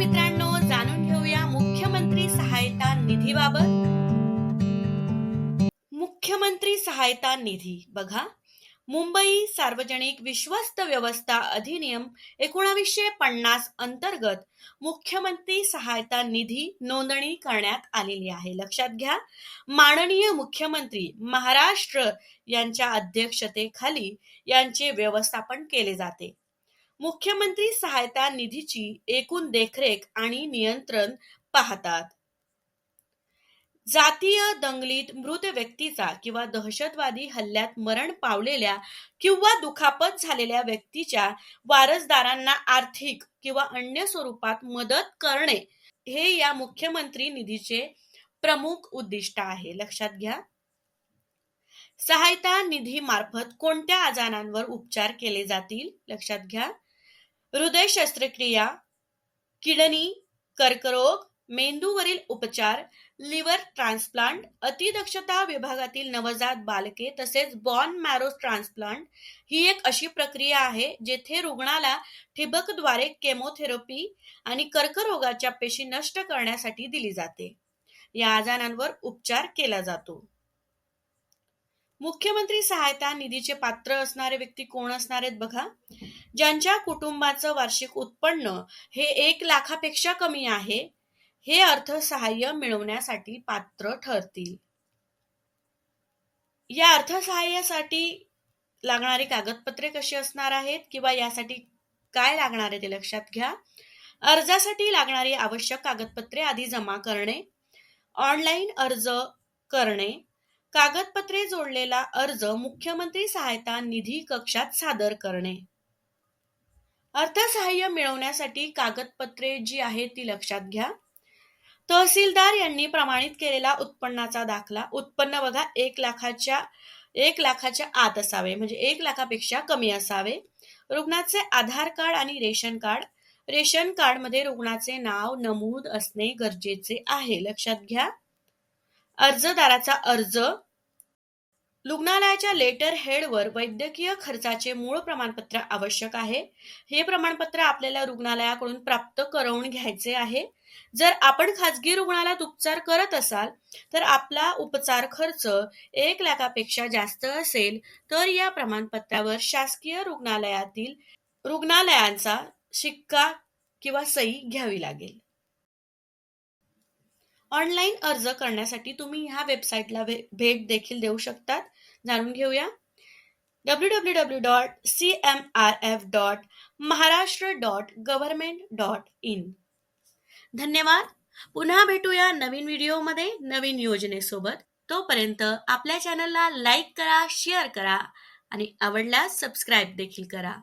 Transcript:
मित्रांनो जाणून घेऊया मुख्यमंत्री सहायता निधीबाबत मुख्यमंत्री सहायता निधी. बघा मुंबई सार्वजनिक विश्वस्त व्यवस्था अधिनियम एकोणावीसशे पन्नास अंतर्गत मुख्यमंत्री सहायता निधी नोंदणी करण्यात आलेली आहे. लक्षात घ्या माननीय मुख्यमंत्री महाराष्ट्र यांच्या अध्यक्षतेखाली यांचे व्यवस्थापन केले जाते. मुख्यमंत्री सहायता निधीची एकूण देखरेख आणि नियंत्रण पाहतात. जातीय दंगलीत मृत व्यक्तीचा किंवा दहशतवादी हल्ल्यात मरण पावलेल्या किंवा दुखापत झालेल्या व्यक्तीच्या वारसदारांना आर्थिक किंवा अन्य स्वरूपात मदत करणे हे या मुख्यमंत्री निधीचे प्रमुख उद्दिष्ट आहे. लक्षात घ्या. सहायता निधी मार्फत कोणत्या आजारांवर उपचार केले जातील? लक्षात घ्या. हृदय शस्त्रक्रिया किडनी कर्करोग मेंदूवरील उपचार लिव्हर ट्रान्सप्लांट अतिदक्षता विभागातील नवजात बालके तसेच बॉन मॅरो ट्रान्सप्लांट ही एक अशी प्रक्रिया आहे जेथे रुग्णाला ठिबकद्वारे केमोथेरपी आणि कर्करोगाच्या पेशी नष्ट करण्यासाठी दिली जाते. या आजारांवर उपचार केला जातो. मुख्यमंत्री सहायता निधीचे पात्र असणारे व्यक्ती कोण असणार आहेत बघा? ज्यांच्या कुटुंबाचं वार्षिक उत्पन्न हे एक लाखापेक्षा कमी आहे हे अर्थसहाय्य मिळवण्यासाठी पात्र ठरतील. या अर्थसहाय्यासाठी लागणारी कागदपत्रे कशी असणार आहेत किंवा यासाठी काय लागणार आहे ते लक्षात घ्या. अर्जासाठी लागणारी आवश्यक कागदपत्रे आधी जमा करणे ऑनलाईन अर्ज करणे कागदपत्रे जोडलेला अर्ज मुख्यमंत्री सहायता निधी कक्षात सादर करणे. अर्थसहाय्य मिळवण्यासाठी कागदपत्रे जी आहेत ती लक्षात घ्या. तहसीलदार यांनी प्रमाणित केलेला उत्पन्नाचा दाखला उत्पन्न बघा एक लाखाच्या एक लाखाच्या आत असावे म्हणजे एक लाखापेक्षा कमी असावे. रुग्णाचे आधार कार्ड आणि रेशन कार्ड रेशन कार्डमध्ये रुग्णाचे नाव नमूद असणे गरजेचे आहे लक्षात घ्या. अर्जदाराचा अर्ज रुग्णालयाच्या लेटर हेडवर वैद्यकीय खर्चाचे मूळ प्रमाणपत्र आवश्यक आहे. हे प्रमाणपत्र आपल्याला रुग्णालयाकडून प्राप्त करवून घ्यायचे आहे. जर आपण खाजगी रुग्णालयात उपचार करत असाल तर आपला उपचार खर्च एक लाखापेक्षा जास्त असेल तर या प्रमाणपत्रावर शासकीय रुग्णालयातील रुग्णालयांचा शिक्का किंवा सही घ्यावी लागेल. ऑनलाईन अर्ज करण्यासाठी तुम्ही ह्या वेबसाईटला भेट देखील देऊ शकतात. जाणून घेऊया. W W W dot C M R F dot Maharashtra dot government dot in धन्यवाद. पुन्हा भेटूया नवीन व्हिडिओमध्ये नवीन योजनेसोबत. तोपर्यंत आपल्या चॅनलला लाईक करा शेअर करा आणि आवडल्यास सबस्क्राईब देखील करा.